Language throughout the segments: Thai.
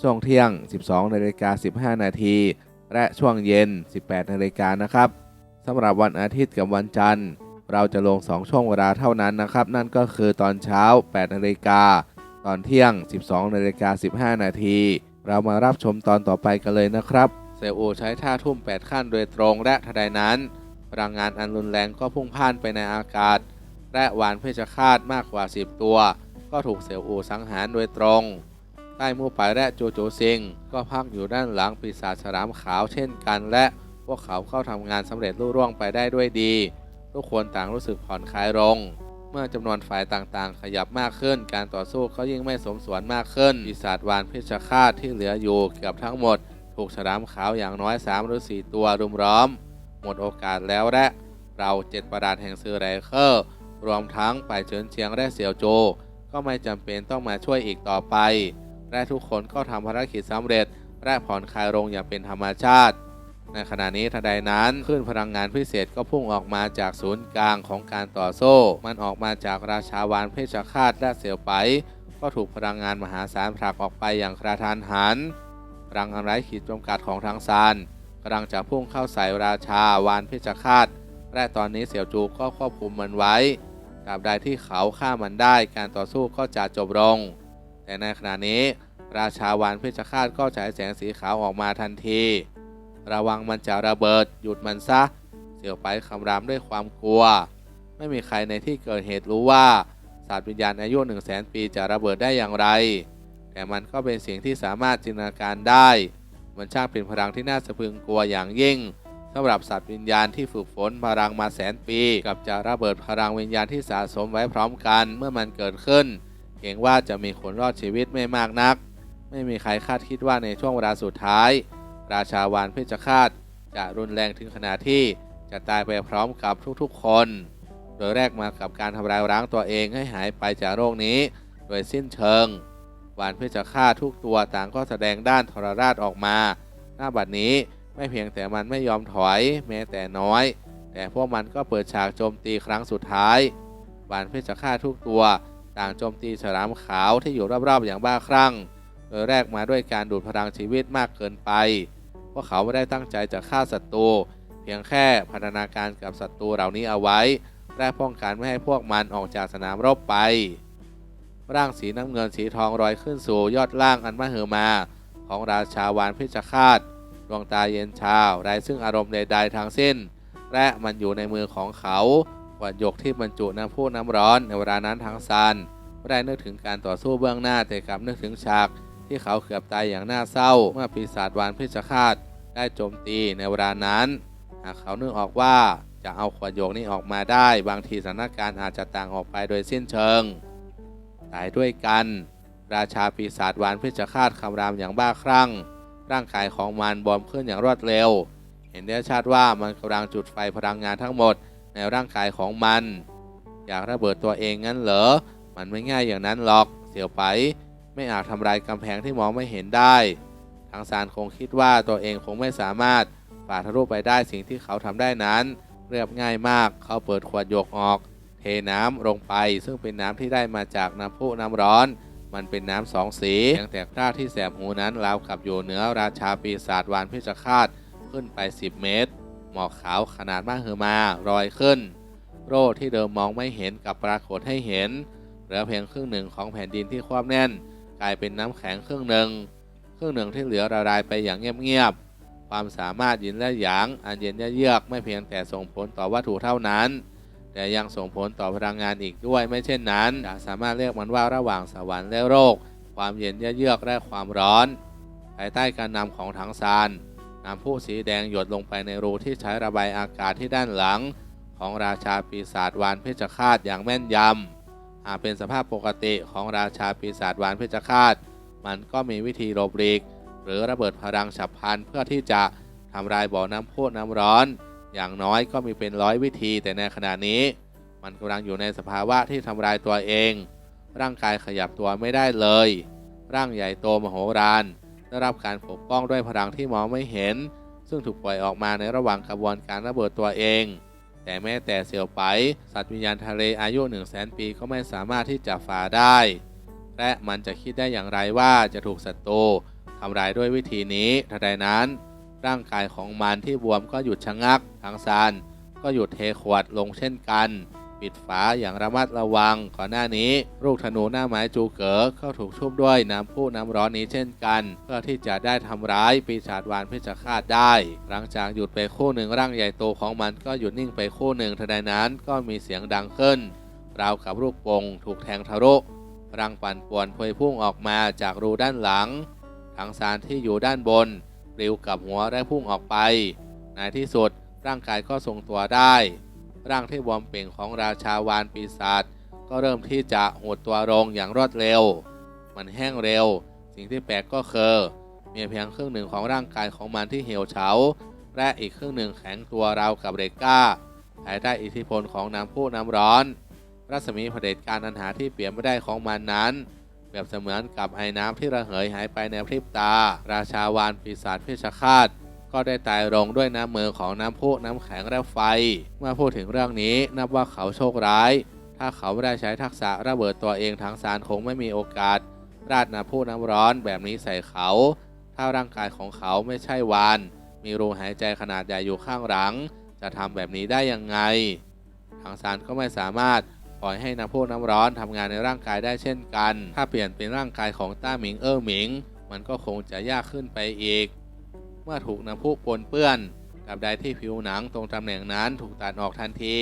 ช่วงเที่ยง 12นาฬิกา15 นาที และช่วงเย็น 18นาฬิกานะครับสำหรับวันอาทิตย์กับวันจันทร์ เราจะลง 2 ช่วงเวลาเท่านั้นนะครับ นั่นก็คือตอนเช้า 8นาฬิกา ตอนเที่ยง 12นาฬิกา15 นาที เรามารับชมตอนต่อไปกันเลยนะครับ เซลล์โอใช้ท่าทุ่ม 8 ขั้นโดยตรงและทันใดนั้นพลังงานอันรุนแรงก็พุ่งพ่านไปในอากาศ และหวานเพชฌฆาตมากกว่า 10 ตัว ก็ถูกเซลล์โอสังหารโดยตรง ใต้มูไปและโจโจซิงก็พักอยู่ด้านหลังปีศาจฉลามขาวเช่นกัน และพวกเขาเข้าทำงานสำเร็จลุล่วงไปได้ด้วยดี ทุกคนต่างรู้สึกผ่อนคลายลง เมื่อจำนวนฝ่ายต่างๆ ขยับมากขึ้น การต่อสู้ก็ยิ่งไม่สมส่วนมากขึ้นปีศาจวานเพชฌฆาตที่เหลืออยู่เกือบทั้งหมด ถูกฉลามขาวอย่างน้อย3หรือ4ตัวรุมล้อม หมดโอกาสแล้วและเราเจ็ดประดาษแห่งซือไรเคอร์รวมทั้งไปเฉินเชียงและเสี่ยวโจ ก็ไม่จำเป็นต้องมาช่วยอีกต่อไป และทุกคนก็ทำภารกิจสำเร็จ และผ่อนคลายลงอย่างเป็นธรรมชาติ ในขณะนี้ทันใดนั้นคลื่นพลังงานพิเศษก็พุ่งออกมาจากศูนย์กลางของการต่อโซ่ มันออกมาจากราชาวานเพชฌฆาตและเสี่ยวไป ก็ถูกพลังงานมหาศาลผลักออกไปอย่างกระทันหันพลังอันไร้ขีดจำกัดของทางซานกำลังจะพุ่งเข้าใส่ราชาวานเพชฌฆาตและตอนนี้เสี่ยวจูก็ควบคุมมันไว้ตราบใดที่เขาฆ่ามันได้การต่อสู้ก็จะจบลง แต่ในขณะนี้ ราชาวานเพชฌฆาตก็ฉายแสงสีขาวออกมาทันที ระวังมันจะระเบิด หยุดมันซะ เสี่ยวไปคำรามด้วยความกลัว ไม่มีใครในที่เกิดเหตุรู้ว่าศาสตร์วิญญาณอายุ1 0 0 0 0แสนปีจะระเบิดได้อย่างไร แต่มันก็เป็นสิ่งที่สามารถจินตนาการได้ มันช่างเป็นพลังที่น่าสะพึงกลัวอย่างยิ่งสำหรับสัตว์วิญญาณที่ฝึกฝนพลังมาแสนปีกับจะระเบิดพลังวิญญาณที่สะสมไว้พร้อมกันเมื่อมันเกิดขึ้น เกรงว่าจะมีคนรอดชีวิตไม่มากนัก ไม่มีใครคาดคิดว่าในช่วงเวลาสุดท้าย ราชาวานเพชฌฆาตจะรุนแรงถึงขนาดที่จะตายไปพร้อมกับทุกๆคน โดยแรกมากับการทำลายล้างตัวเองให้หายไปจากโรคนี้ โดยสิ้นเชิง วานเพชฌฆาตทุกตัวต่างก็แสดงด้านทรราชออกมา หน้าบัดนี้ไม่เพียงแต่มันไม่ยอมถอยแม้แต่น้อย แต่พวกมันก็เปิดฉากโจมตีครั้งสุดท้าย วานเพชฌฆาตทุกตัว ต่างโจมตีฉลามขาวที่อยู่รอบๆอย่างบ้าคลั่ง โดยแรกมาด้วยการดูดพลังชีวิตมากเกินไป เพวกเขาไม่ได้ตั้งใจจะฆ่าศัตรูเพียงแค่พัฒนาการกับศัตรูเหล่านี้เอาไว้ และป้องกันไม่ให้พวกมันออกจากสนามรบไป ร่างสีน้ำเงินสีทองลอยขึ้นสู่ยอดล่างอันมหึมา ของราชาวานเพชฌฆาตดวงตาเย็นชาไร้ซึ่งอารมณ์ใดๆทั้งสิ้น และมันอยู่ในมือของเขาขวดหยกที่บรรจุน้ำพุน้ำร้อนในเวลานั้นทั้งซานไม่ได้นึกถึงการต่อสู้เบื้องหน้าแต่กลับนึกถึงฉาก ที่เขาเกือบตายอย่างน่าเศร้า เมื่อปีศาจวานเพชฌฆาตได้โจมตีในเวลานั้น หากเขานึกออกว่าจะเอาขวดโยกนี้ออกมาได้ บางทีสถานการณ์อาจจะต่างออกไปโดยสิ้นเชิง ตายด้วยกัน ราชาปีศาจวานเพชฌฆาตคำรามอย่างบ้าคลั่ง ร่างกายของมันบวมขึ้นอย่างรวดเร็ว เห็นได้ชัดว่ามันกำลังจุดไฟพลังงานทั้งหมดในร่างกายของมัน อยากระเบิดตัวเองงั้นเหรอ มันไม่ง่ายอย่างนั้นหรอก เสียวไป ไม่อาจทำลายกำแพงที่มองไม่เห็นได้ทางซานคงคิดว่าตัวเองคงไม่สามารถฝ่าทะลุไปได้สิ่งที่เขาทำได้นั้น เรียบง่ายมากเขาเปิดขวดโยกออก เทน้ำลงไป ซึ่งเป็นน้ำที่ได้มาจากน้ำพุน้ำร้อน มันเป็นน้ำสองสีเพียงแต่คราที่แสบหูนั้นราวกับอยู่เหนือราชาปีศาจวานเพชฌฆาตขึ้นไป 10 เมตร หมอกขาวขนาดมากเฮอมาลอยขึ้น โร่ที่เดิมมองไม่เห็นกับปรากฏให้เห็นเหลือเพียงครึ่งหนึ่งของแผ่นดินที่ความแน่น กลายเป็นน้ำแข็งครึ่งหนึ่งครึ่งหนึ่งที่เหลือละลายไปอย่างเงียบๆความสามารถหยินและหยางอันเย็นและเยือกไม่เพียงแต่ส่งผลต่อวัตถุเท่านั้น แต่ยังส่งผลต่อพลังงานอีกด้วยไม่เช่นนั้นจะสามารถเรียกมันว่าระหว่างสวรรค์และโลกความเย็นและเยือกและความร้อนภายใต้การนำของถังซานน้ำพุสีแดงหยดลงไปในรูที่ใช้ระบายอากาศที่ด้านหลัง ของราชาปีศาจวานเพชฌฆาตอย่างแม่นยำ หากเป็นสภาพปกติของราชาปีศาจวานเพชฌฆาต มันก็มีวิธีหลบหลีก หรือระเบิดพลังฉับพลันเพื่อที่จะทำลายบ่อน้ำพุน้ำร้อน อย่างน้อยก็มีเป็นร้อยวิธีแต่ในขณะนี้ มันกำลังอยู่ในสภาวะที่ทำลายตัวเอง ร่างกายขยับตัวไม่ได้เลย ร่างใหญ่โตมโหฬารได้รับการปกป้องด้วยพลังที่มองไม่เห็น ซึ่งถูกปล่อยออกมาในระหว่างกระบวนการระเบิดตัวเอง แต่แม้แต่เสี่ยวไป สัตว์วิญญาณทะเลอายุ 1 0 0 0 0แสนปีก็ไม่สามารถที่จะฝ่าได้ และมันจะคิดได้อย่างไรว่าจะถูกศัตรูทำลายด้วยวิธีนี้ทันใดนั้น ร่างกายของมันที่บวมก็หยุดชะงักทางซานก็หยุดเทขวดลงเช่นกัน ปิดฝาอย่างระมัดระวัง ก่อนหน้านี้ลูกธนูหน้าไม้จูเก๋อก็ถูกชุบด้วยน้ำพุน้ำร้อนนี้เช่นกัน เพื่อที่จะได้ทำร้ายปีศาจวานเพชฌฆาตได้ หลังจากหยุดไปคู่หนึ่งร่างใหญ่โตของมันก็หยุดนิ่งไปคู่หนึ่งทันใดนั้นก็มีเสียงดังขึ้น ราวกับลูกปงถูกแทงทะลุรังปั่นป่วนพวยพุ่งออกมาจากรูด้านหลังทางซานที่อยู่ด้านบนปลิวกับหัวและพุ่งออกไปในที่สุดร่างกายก็ทรงตัวได้ ร่างที่บวมเป่งของราชาวานปีศาจก็เริ่มที่จะหดตัวลงอย่างรวดเร็ว มันแห้งเร็ว สิ่งที่แปลกก็คือมีเพียงครึ่งหนึ่งของร่างกายของมันที่เหี่ยวเฉา และอีกครึ่งหนึ่งแข็งตัวราวกับเหล็กกล้าภายใต้อิทธิพลของน้ำพุน้ำร้อน รัศมีเผด็จการอันหาที่เปลี่ยนไม่ได้ของมันนั้นเปรียบเสมือนกับไอ้น้ำที่ระเหยหายไปในพริบตา ราชาวานปีศาจเพชฌฆาต ก็ได้ตายลงด้วยน้ำมือของน้ำพุน้ำแข็งและไฟ เมื่อพูดถึงเรื่องนี้นับว่าเขาโชคร้าย ถ้าเขาไม่ได้ใช้ทักษะระเบิดตัวเองทางสารคงไม่มีโอกาส ราดน้ำพุน้ำร้อนแบบนี้ใส่เขา ถ้าร่างกายของเขาไม่ใช่วาน มีรูหายใจขนาดใหญ่อยู่ข้างหลัง จะทำแบบนี้ได้ยังไง ทางสารก็ไม่สามารถปล่อยให้น้ำพุน้ำร้อนทำงานในร่างกายได้เช่นกัน ถ้าเปลี่ยนเป็นร่างกายของต้าหมิงเอ้อหมิง มันก็คงจะยากขึ้นไปอีก มื่อถูกน้ำพุปนเปื้อนกับใดที่ผิวหนังตรงตำแหน่งนั้นถูกตัดออกทันที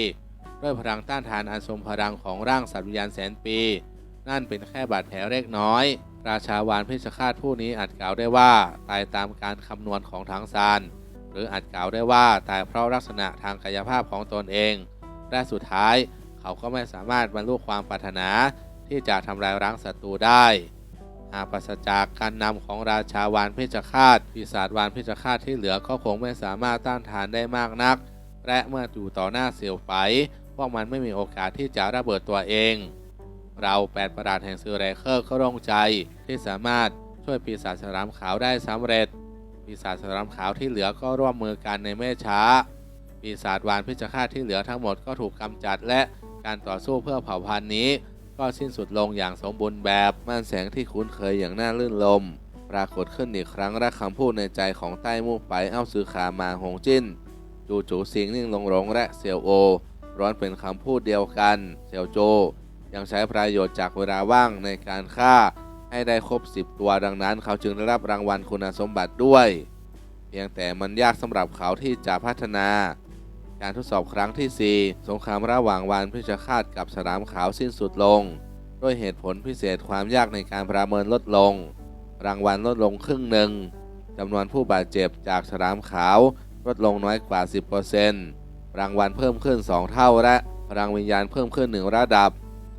ด้วยพลังต้านทานอันทรงพลังของร่างสัตว์วิญญาณแสนปี นั่นเป็นแค่บาดแผลเล็กน้อย ราชาวานเพชฌฆาตผู้นี้อาจกล่าวได้ว่าตายตามการคำนวณของทางซานหรืออาจกล่าวได้ว่าตายเพราะลักษณะทางกายภาพของตนเอง และสุดท้ายเขาก็ไม่สามารถบรรลุความปรารถนาที่จะทำลายล้างศัตรูได้ หากปราศจากการนำของราชาวานเพชฌฆาตปีศาจวานเพชฌฆาตที่เหลือก็คงไม่สามารถต้านทานได้มากนัก และเมื่ออยู่ต่อหน้าเสี่ยวไปพวกมันไม่มีโอกาสที่จะระเบิดตัวเอง เราแปดประหลาดแห่งซูไรเคอร์ก็ร่งใจที่สามารถช่วยปีศาจฉลามขาวได้สำเร็จ ปีศาจฉลามขาวที่เหลือก็ร่วมมือกันในไม่ช้า ปีศาจวานเพชฌฆาตที่เหลือทั้งหมดก็ถูกกำจัดและการต่อสู้เพื่อเผ่าพันธุ์นี้ ก็สิ้นสุดลงอย่างสมบูรณ์แบบม่านแสงที่คุ้นเคยอย่างน่าลื่นลม ปรากฏขึ้นอีกครั้งและคำพูดในใจของใต้มู่ไปเอ้าซื้อขามาหงจิ้น จูจูสิงนิ่งลงหลงและเซียวโอ ร้อนเป็นคำพูดเดียวกัน เซียวโจ ยังใช้ประโยชน์จากเวลาว่างในการฆ่า ให้ได้ครบ 10 ตัวดังนั้น เขาจึงได้รับรางวัลคุณสมบัติด้วย เพียงแต่มันยากสำหรับเขาที่จะพัฒนา การทดสอบครั้งที่ 4 สงครามระหว่างวานพิชฆาตกับฉลามขาวสิ้นสุดลง ด้วยเหตุผลพิเศษความยากในการประเมินลดลง รางวัลลดลงครึ่งหนึ่งจำนวนผู้บาดเจ็บจากฉลามขาวลดลงน้อยกว่า 10%รางวัลเพิ่มขึ้น 2 เท่าและพลังวิญญาณเพิ่มขึ้น 1 ระดับ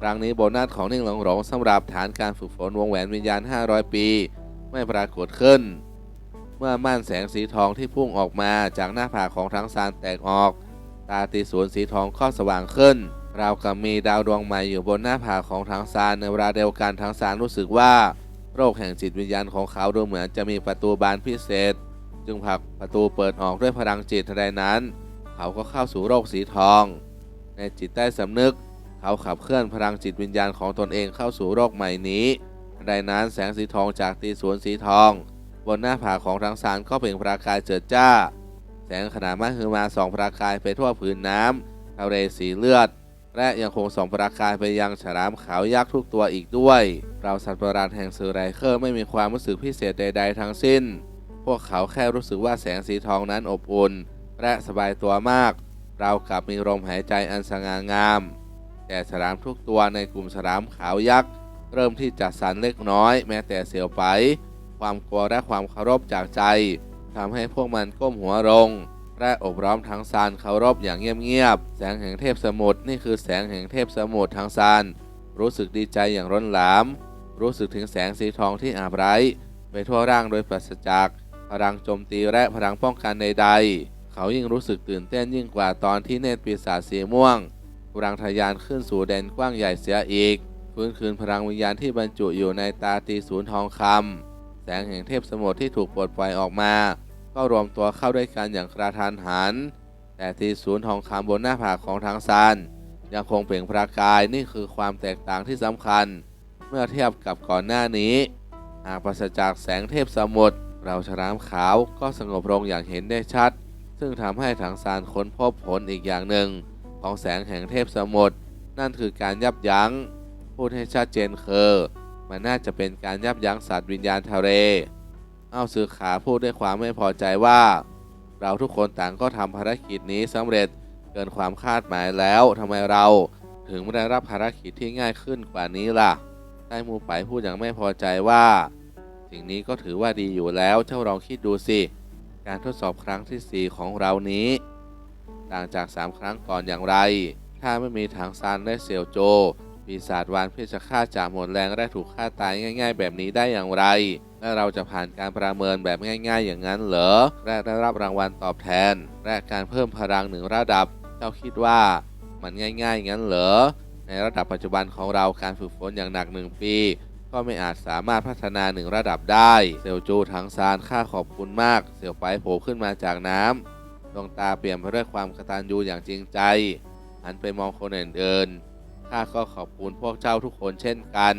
ครั้งนี้โบนัสของนิ่งหลงหลงสำหรับฐานการฝึกฝนวงแหวนวิญญาณ 500 ปี ไม่ปรากฏขึ้น เมื่อม่านแสงสีทองที่พุ่งออกมาจากหน้าผากของทั้งซานแตกออก ตาตีสวนสีทองข้อสว่างขึ้น ราวกับมีดาวดวงใหม่อยู่บนหน้าผาของทั้งซานในเวลาเดียวกันทั้งซานรู้สึกว่า โรคแห่งจิตวิญญาณของเขาดูเหมือนจะมีประตูบานพิเศษ จึงผลักประตูเปิดออกด้วยพลังจิตทันใดนั้น เขาก็เข้าสู่โรคสีทอง ในจิตใต้สำนึก เขาขับเคลื่อนพลังจิตวิญญาณของตนเองเข้าสู่โรคใหม่นี้ทันใดนั้นแสงสีทองจากตีสวนสีทอง บนหน้าผาของทั้งสารก็เปล่งประกายเจิดจ้า แสงขนาดมากคือมาส่องประกายไปทั่วผืนน้ำทะเลสีเลือด และยังคงส่องประกายไปยังฉลามขาวยักษ์ทุกตัวอีกด้วย เราสัตว์ประหลาดแห่งสื่อไรเคอร์ไม่มีความรู้สึกพิเศษใด ๆ ทั้งสิ้น พวกเขาแค่รู้สึกว่าแสงสีทองนั้นอบอุ่น และสบายตัวมาก เรากลับมีลมหายใจอันสง่างาม แต่ฉลามทุกตัวในกลุ่มฉลามขาวยักษ์เริ่มที่จะสั่นเล็กน้อย แม้แต่เสียวไป ความกลัวและความเคารพจากใจ ทำให้พวกมันก้มหัวลงและอบร้อมทั้งซานเคารพอย่างเงียบๆ แสงแห่งเทพสมุทรนี่คือแสงแห่งเทพสมุทรทั้งซาน รู้สึกดีใจอย่างร้นหลาม รู้สึกถึงแสงสีทองที่อาบไร้ไปทั่วร่างโดยปราศจากพลังโจมตีและพลังป้องกันใดๆ เขายิ่งรู้สึกตื่นเต้นยิ่งกว่าตอนที่เนตรปีศาจสีม่วงพลังทะยานขึ้นสู่แดนกว้างใหญ่เสียอีกฟื้นคืนพลังวิญญาณที่บรรจุอยู่ในตาตีศูนย์ทองคำ งแห่งเทพสมุทรที่ถูกปลดปล่อยออกมา ก็รวมตัวเข้าด้วยกันอย่างกระทันหัน แต่ตีศูนย์ทองคำบนหน้าผากของทางซานยังคงเปล่งประกายนี่คือความแตกต่างที่สำคัญ เมื่อเทียบกับก่อนหน้านี้ หากปราศจากแสงเทพสมุทรเราฉลามขาวก็สงบลงอย่างเห็นได้ชัด ซึ่งทำให้ถังซานค้นพบผลอีกอย่างหนึ่ง ของแสงแห่งเทพสมุทรนั่นคือการยับยั้ง พูดให้ชัดเจนคือ มันน่าจะเป็นการยับยั้งสัตว์วิญญาณทะเล เอาสือขาพูดด้วยความไม่พอใจว่า เราทุกคนต่างก็ทำภารกิจนี้สำเร็จเกินความคาดหมายแล้วทำไมเราถึงไม่ได้รับภารกิจที่ง่ายขึ้นกว่านี้ล่ะไต้หมูไปพูดอย่างไม่พอใจว่า สิ่งนี้ก็ถือว่าดีอยู่แล้วเจ้าลองคิดดูสิ การทดสอบครั้งทีสี่4 ของเรานี้ ต่างจาก 3 ครั้งก่อนอย่างไร ถ้าไม่มีถังซานและเซียวโจ ปีศาจวานเพื่อจะฆ่าจากหมดแรงและถูกฆ่าตายง่าย ๆ แบบนี้ได้อย่างไร และเราจะผ่านการประเมินแบบง่ายๆ อย่างนั้นเหรอและได้รับรางวัลตอบแทน และการเพิ่มพลังหนึ่งระดับ เจ้าคิดว่ามันง่ายๆงั้นเหรอ ในระดับปัจจุบันของเราการฝึกฝนอย่างหนักหนึ่งปี ก็ไม่อาจสามารถพัฒนาหนึ่งระดับได้ เซลจูทั้งซานข้าขอบคุณมาก เสี่ยวไปโผล่ขึ้นมาจากน้ำดวงตาเปลี่ยนไปด้วยความกตัญญูอย่างจริงใจหันไปมองคนอื่นๆ ข้าก็ขอบคุณพวกเจ้าทุกคนเช่นกัน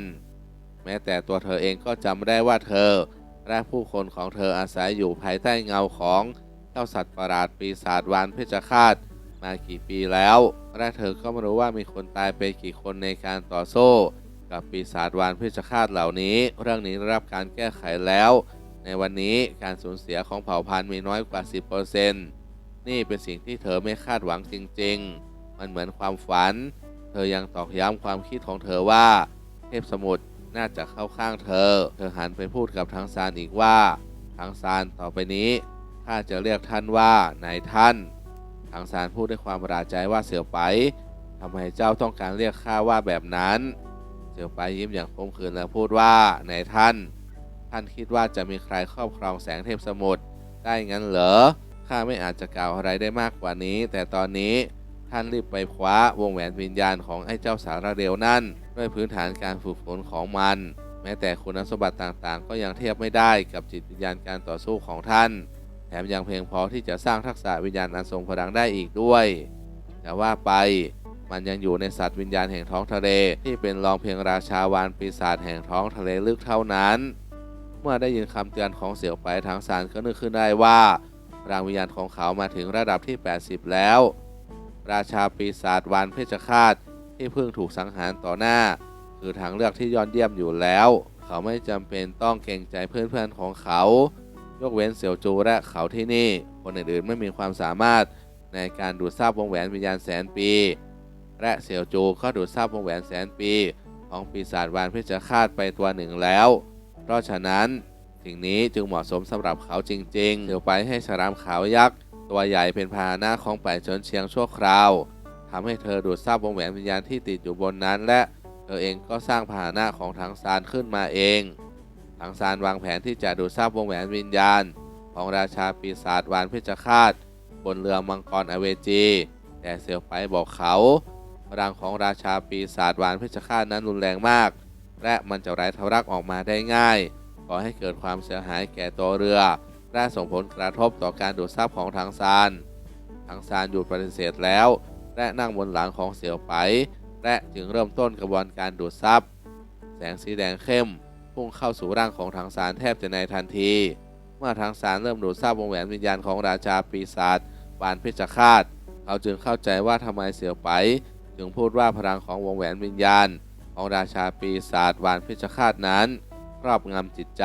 แม้แต่ตัวเธอเองก็จำได้ว่าเธอ และผู้คนของเธออาศัยอยู่ภายใต้เงาของเจ้าสัตว์ประหลาดปีศาจวานเพชฌฆาตมากี่ปีแล้ว และเธอก็ไม่รู้ว่ามีคนตายไปกี่คนในการต่อสู้ กับปีศาจวานเพชฌฆาตเหล่านี้ เรื่องนี้ได้รับการแก้ไขแล้ว ในวันนี้การสูญเสียของเผ่าพันธุ์มีน้อยกว่า 10%นี่เป็นสิ่งที่เธอไม่คาดหวังจริง ๆ มันเหมือนความฝัน เธอยังตอกย้ำความคิดของเธอว่า เทพสมุทรน่าจะเข้าข้างเธอ เธอหันไปพูดกับทางซานอีกว่าทางซานต่อไปนี้ข้าจะเรียกท่านว่านายท่านทางซานพูดด้วยความประหลาดใจว่าเสี่ยวไปทำไมเจ้าต้องการเรียกข้าว่าแบบนั้น เสี่ยวไปยิ้มอย่างคมขืนแล้วพูดว่านายท่าน ท่านคิดว่าจะมีใครครอบครองแสงเทพสมุทรได้งั้นเหรอข้าไม่อาจจะกล่าวอะไรได้มากกว่านี้ แต่ตอนนี้ ท่านรีบไปคว้าวงแหวนวิญญาณของไอ้เจ้าสารเร็วนั่น ด้วยพื้นฐานการฝึกฝนของมัน แม้แต่คุณสมบัติต่างๆ ก็ยังเทียบไม่ได้กับจิตวิญญาณการต่อสู้ของท่าน แถมยังเพียงพอที่จะสร้างทักษะวิญญาณอันทรงพลังได้อีกด้วย แต่ว่าไปมันยังอยู่ในสัตว์วิญญาณแห่งท้องทะเล ที่เป็นรองเพียงราชาวานปีศาจแห่งท้องทะเลลึกเท่านั้น เมื่อได้ยินคำเตือนของเสี่ยวไปทางสารก็นึกขึ้นได้ว่าพลังวิญญาณของเขามาถึงระดับที่ 80 แล้ว ราชาปีศาจวานเพชฌฆาตที่เพิ่งถูกสังหารต่อหน้า คือทางเลือกที่ยอดเยี่ยมอยู่แล้ว เขาไม่จำเป็นต้องเกรงใจเพื่อนๆของเขา ยกเว้นเสี่ยวจูและเขาที่นี่ คนอื่นๆไม่มีความสามารถในการดูดซาบวงแหวนวิญญาณแสนปี และเสี่ยวจูก็ดูดซาบวงแหวนแสนปี ของปีศาจวานเพชฌฆาตไปตัวหนึ่งแล้ว เพราะฉะนั้นสิ่งนี้จึงเหมาะสมสำหรับเขาจริงๆเดี๋ยวไปให้ฉลามขาวยักษ์ ตัวใหญ่เป็นพาหนะของป่ายเฉินเชียงชั่วคราวทำให้เธอดูดซาบวงแหวนวิญญาณที่ติดอยู่บนนั้น และเธอเองก็สร้างพาหนะของทางซานขึ้นมาเองทางซานวางแผนที่จะดูดซาบวงแหวนวิญญาณ ของราชาปีศาจวานเพชฌฆาตบนเรือมังกรอเวจี แต่เซียวไปบอกเขาพลังของราชาปีศาจวานเพชฌฆาตนั้นรุนแรงมาก และมันจะไร้ทารักออกมาได้ง่ายก่อให้เกิดความเสียหายแก่ตัวเรือ และส่งผลกระทบต่อการดูดซับของทางซานทางซานหยุดปฏิเสธแล้ว และนั่งบนหลังของเสี่ยวไป และจึงเริ่มต้นกระบวนการดูดซับแสงสีแดงเข้ม พุ่งเข้าสู่ร่างของทางซานแทบจะในทันที เมื่อทางซานเริ่มดูดซับวงแหวนวิญญาณของราชาปีศาจวานเพชฌฆาตเขาจึงเข้าใจว่าทำไมเสี่ยวไป จึงพูดว่าพลังของวงแหวนวิญญาณ ของราชาปีศาจวานเพชฌฆาตนั้น ครอบงำจิตใจ